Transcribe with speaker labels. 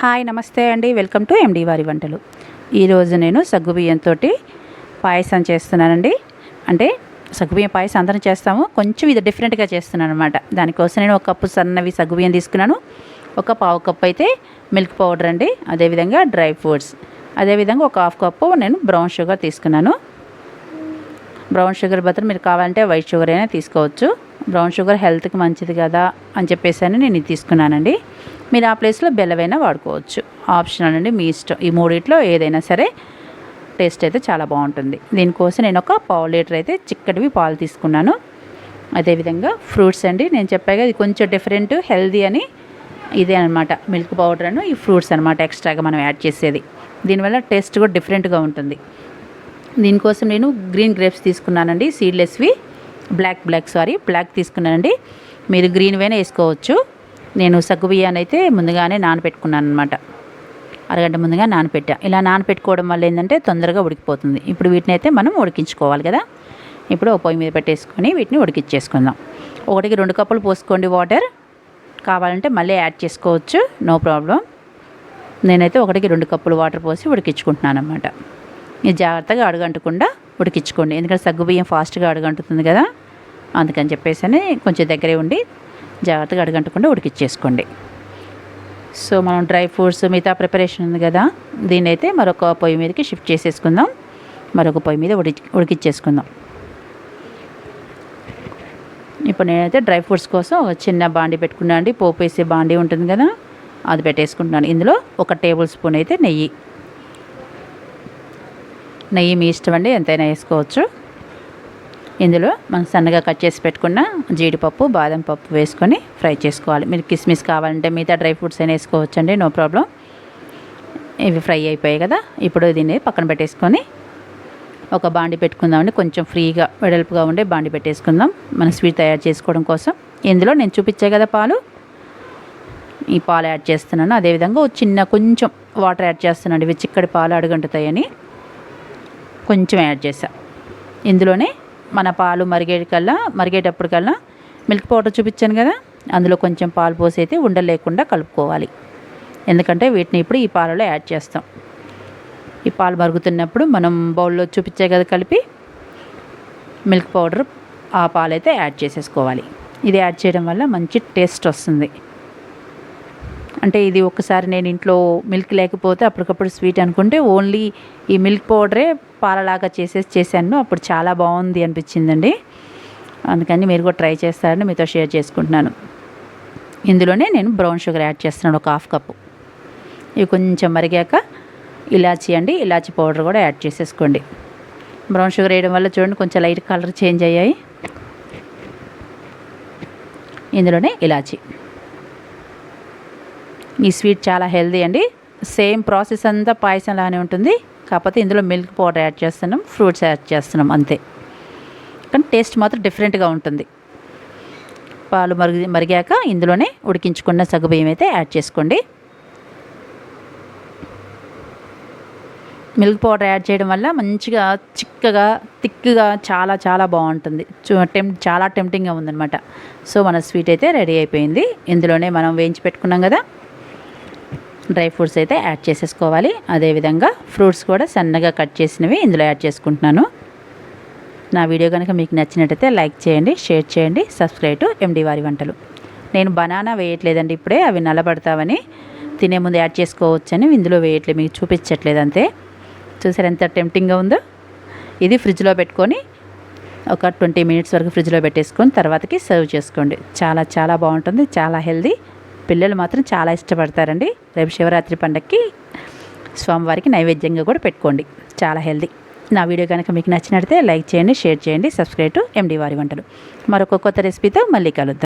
Speaker 1: Hi నమస్తే అండి. Welcome to MD వారి వంటలు. ఈరోజు నేను సగ్గుబియ్యంతో పాయసం చేస్తున్నానండి. అంటే సగ్గుబియ్యం పాయసం అందరం చేస్తాము. కొంచెం ఇది డిఫరెంట్గా చేస్తున్నాను అనమాట దానికోసం నేను ఒక కప్పు సన్నవి సగ్గుబియ్యం తీసుకున్నాను. ఒక పావు కప్పు అయితే మిల్క్ పౌడర్ అండి. అదేవిధంగా డ్రై ఫ్రూట్స్. అదేవిధంగా ఒక హాఫ్ కప్పు నేను బ్రౌన్ షుగర్ తీసుకున్నాను. బ్రౌన్ షుగర్ బదులు మీరు కావాలంటే వైట్ షుగర్ అయినా తీసుకోవచ్చు. బ్రౌన్ షుగర్ హెల్త్కి మంచిది కదా అని చెప్పేసి అని నేను ఇది తీసుకున్నానండి. మీరు ఆ ప్లేస్లో బెల్లమైనా వాడుకోవచ్చు. ఆప్షనల్ అండి మీ ఇష్టం. ఈ మూడిట్లో ఏదైనా సరే టేస్ట్ అయితే చాలా బాగుంటుంది. దీనికోసం నేను ఒక పావు లీటర్ అయితే చిక్కటివి పాలు తీసుకున్నాను. అదేవిధంగా ఫ్రూట్స్ అండి నేను చెప్పాగా ఇది కొంచెం డిఫరెంట్ హెల్దీ అని ఇదే అనమాట మిల్క్ పౌడర్ అను ఈ ఫ్రూట్స్ అనమాట ఎక్స్ట్రాగా మనం యాడ్ చేసేది. దీనివల్ల టేస్ట్ కూడా డిఫరెంట్గా ఉంటుంది. దీనికోసం నేను గ్రీన్ గ్రేప్స్ తీసుకున్నానండి సీడ్లెస్వి. Black black sorry. బ్లాక్ తీసుకున్నానండి. మీరు గ్రీన్ వేనే వేసుకోవచ్చు. నేను సగ్గు బియ్యాన్ని అయితే ముందుగానే నానబెట్టుకున్నాను అనమాట అరగంట ముందుగా నానపెట్టా. ఇలా నానపెట్టుకోవడం వల్ల ఏంటంటే తొందరగా ఉడికిపోతుంది. ఇప్పుడు వీటిని అయితే మనం ఉడికించుకోవాలి కదా. ఇప్పుడు ఓ పొయ్యి మీద పెట్టేసుకొని వీటిని ఉడికించేసుకుందాం ఒకటికి రెండు కప్పులు పోసుకోండి వాటర్. కావాలంటే మళ్ళీ యాడ్ చేసుకోవచ్చు. No problem. నేనైతే ఒకటికి రెండు కప్పులు వాటర్ పోసి ఉడికించుకుంటున్నాను అనమాట ఇది జాగ్రత్తగా అడుగంటకుండా ఉడికించుకోండి. ఎందుకంటే సగ్గుబియ్యం ఫాస్ట్గా అడుగంటుతుంది కదా. అందుకని చెప్పేసి అని కొంచెం దగ్గరే ఉండి జాగ్రత్తగా అడుగంటకుండా ఉడికిచ్చేసుకోండి. సో మనం డ్రై ఫ్రూట్స్ మిగతా ప్రిపరేషన్ ఉంది కదా దీన్ని అయితే మరొక పొయ్యి మీదకి షిఫ్ట్ చేసేసుకుందాం. మరొక పొయ్యి మీద ఉడి ఉడికిచ్చేసుకుందాం. ఇప్పుడు నేనైతే డ్రై ఫ్రూట్స్ కోసం ఒక చిన్న బాండి పెట్టుకున్నాను అండి. పోపు వేసే బాండి ఉంటుంది కదా అది పెట్టేసుకుంటున్నాను. ఇందులో ఒక టేబుల్ స్పూన్ అయితే నెయ్యి. నెయ్యి మీ ఇష్టం అండి ఎంతైనా వేసుకోవచ్చు. ఇందులో మనం సన్నగా కట్ చేసి పెట్టుకున్న జీడిపప్పు బాదం పప్పు వేసుకొని ఫ్రై చేసుకోవాలి. మీరు కిస్మిస్ కావాలంటే మిగతా డ్రై ఫ్రూట్స్ అయినా వేసుకోవచ్చు అండి నో ప్రాబ్లం. ఇవి ఫ్రై అయిపోయాయి కదా ఇప్పుడు దీన్ని పక్కన పెట్టేసుకొని ఒక బాండి పెట్టుకుందామండి. కొంచెం ఫ్రీగా వెడల్పుగా ఉండే బాండి పెట్టేసుకుందాం మన స్వీట్ తయారు చేసుకోవడం కోసం. ఇందులో నేను చూపించే కదా పాలు. ఈ పాలు యాడ్ చేస్తున్నాను. అదేవిధంగా ఒక చిన్న కొంచెం వాటర్ యాడ్ చేస్తున్నాను ఇవి చిక్కడి పాలు అడుగంటుతాయని కొంచెం యాడ్ చేసా ఇందులోనే మన పాలు మరిగేటికల్లా మరిగేటప్పటికల్లా మిల్క్ పౌడర్ చూపించాను కదా అందులో కొంచెం పాలు పోసి అయితే ఉండలేకుండా కలుపుకోవాలి. ఎందుకంటే వీటిని ఇప్పుడు ఈ పాలలో యాడ్ చేస్తాం. ఈ పాలు మరుగుతున్నప్పుడు మనం బౌల్లో చూపించే కదా కలిపి మిల్క్ పౌడర్ ఆ పాలైతే యాడ్ చేసేసుకోవాలి. ఇది యాడ్ చేయడం వల్ల మంచి టేస్ట్ వస్తుంది. అంటే ఇది ఒకసారి నేను ఇంట్లో మిల్క్ లేకపోతే అప్పటికప్పుడు స్వీట్ అనుకుంటే ఓన్లీ ఈ మిల్క్ పౌడరే పాలలాగా చేసేసి చేశాను. అప్పుడు చాలా బాగుంది అనిపించిందండి. అందుకని మీరు కూడా ట్రై చేస్తారని మీతో షేర్ చేసుకుంటున్నాను. ఇందులోనే నేను బ్రౌన్ షుగర్ యాడ్ చేస్తున్నాను ఒక హాఫ్ కప్పు ఇవి కొంచెం మరిగాక ఇలాచీ అండి ఇలాచీ పౌడర్ కూడా యాడ్ చేసేసుకోండి. బ్రౌన్ షుగర్ వేయడం వల్ల చూడండి కొంచెం లైట్ కలర్ చేంజ్ అయ్యాయి. ఇందులోనే ఇలాచీ. ఈ స్వీట్ చాలా హెల్దీ అండి. సేమ్ ప్రాసెస్ అంతా పాయసం లానే ఉంటుంది. కాకపోతే ఇందులో మిల్క్ పౌడర్ యాడ్ చేస్తున్నాం ఫ్రూట్స్ యాడ్ చేస్తున్నాం అంతే. కానీ టేస్ట్ మాత్రం డిఫరెంట్గా ఉంటుంది. పాలు మరిగి మరిగాక ఇందులోనే ఉడికించుకున్న సగ్గుబియ్యం అయితే యాడ్ చేసుకోండి. మిల్క్ పౌడర్ యాడ్ చేయడం వల్ల మంచిగా చిక్కగా థిక్గా చాలా చాలా బాగుంటుంది. టెం చాలా టెంప్టింగ్గా ఉందన్నమాట. సో మన స్వీట్ అయితే రెడీ అయిపోయింది. ఇందులోనే మనం వేయించి పెట్టుకున్నాం కదా. డ్రై ఫ్రూట్స్ అయితే యాడ్ చేసేసుకోవాలి. అదేవిధంగా ఫ్రూట్స్ కూడా సన్నగా కట్ చేసినవి ఇందులో యాడ్ చేసుకుంటున్నాను. నా వీడియో కనుక మీకు నచ్చినట్టయితే లైక్ చేయండి షేర్ చేయండి సబ్స్క్రైబ్ టు ఎండి వారి వంటలు. నేను బనానా వేయట్లేదండి ఇప్పుడే అవి నల్లబడతావని తినే ముందు యాడ్ చేసుకోవచ్చని ఇందులో వేయట్లేదు మీకు చూపించట్లేదు అంతే. చూసారు ఎంత టెంప్టింగ్గా ఉందో? ఇది ఫ్రిడ్జ్లో పెట్టుకొని ఒక ట్వంటీ మినిట్స్ వరకు ఫ్రిడ్జ్లో పెట్టేసుకొని తర్వాతకి సర్వ్ చేసుకోండి. చాలా చాలా బాగుంటుంది చాలా హెల్దీ. పిల్లలు మాత్రం చాలా ఇష్టపడతారండి. రేపు శివరాత్రి పండగకి స్వామివారికి నైవేద్యంగా కూడా పెట్టుకోండి. చాలా హెల్దీ. నా వీడియో కనుక మీకు నచ్చినట్లయితే లైక్ చేయండి షేర్ చేయండి సబ్స్క్రైబ్ టు ఎండి వారి వంటలు. మరొక కొత్త రెసిపీతో మళ్ళీ కలుద్దాం.